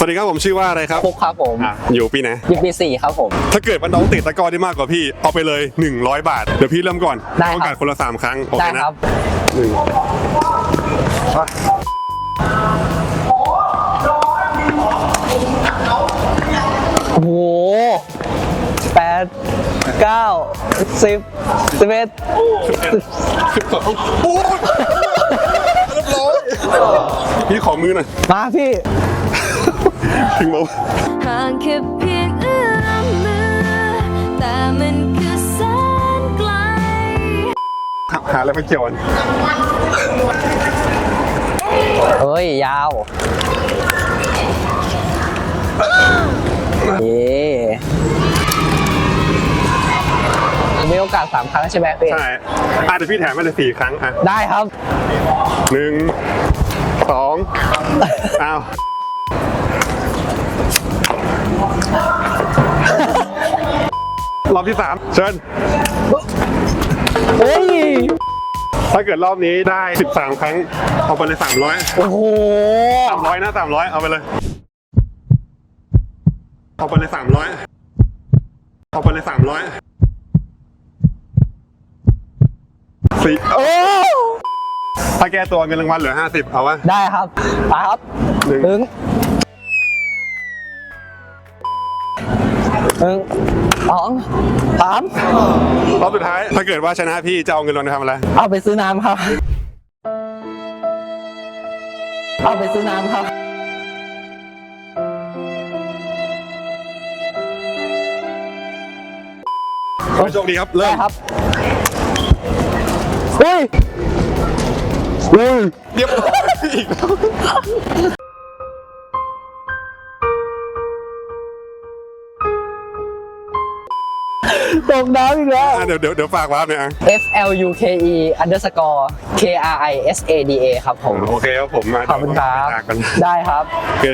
สวัสดีครับผมชื่อว่าอะไรครับฟุกครับผมอะอยู่ปีไหนยูปีสี่ครับผม ถ้าเกิดว่าน้องเตะตะกร้อได้มากกว่าพี่เอาไปเลย 100 บาท เดี๋ยวพี่เริ่มก่อนได้ครับโอกาสคนละ3ครั้งโอเคได้นะ ครับ หนึ่งไปโอ้โหแปดเก้าสิบสิบเอ็ดสิบสองโอ้ยเรียบร้อยพี่ขอมือหน่อยมาพี่ ถึงมาห่างแค่เพียงเอื้อมมือ แต่มันคือแสนไกล หาอะไรมาเกี่ยวกันเฮ้ย ยาวเย่มีโอกาสสามครั้งใช่ไหมพี่ใช่อะเดี๋ยวพี่แถมมาเลยสี่ครั้งอะได้ครับหนึ่งสองอ้าว อบที่สามเชิญเฮ้ยถ้าเกิดรอบนี้ได้ 13 ครั้ง เอาไปเลย 300 โอ้โห300นะ300 เอาไปเลย เอาไปเลย 300 เอาไปเลย 300สี่โอ้ถ้าแก้ตัวเงินรางวัลเหลือ 50 เอาวะ ได้ครับไปครับหนึ่ง หนึ่งหนึ่งสองสามรอบสุดท้าย ถ้าเกิดว่าชนะพี่จะเอาเงินรางวัลไปทำอะไร เอาไปซื้อน้ำครับ เอาไปซื้อน้ำครับขอให้โชคดีครับ เริ่ได้มครับเฮ้ยเรียบร้อยอีกแล้ว ตกน้ำอีกแล้ว อะเดี๋ยวเดี๋ยวเดี๋ยวฝากวาร์ปหน่อยอะ F L U K E underscore K R I S A D A ครับผม โอเคครับผมมาขอบคุณครับจากกันได้ครับ โอเค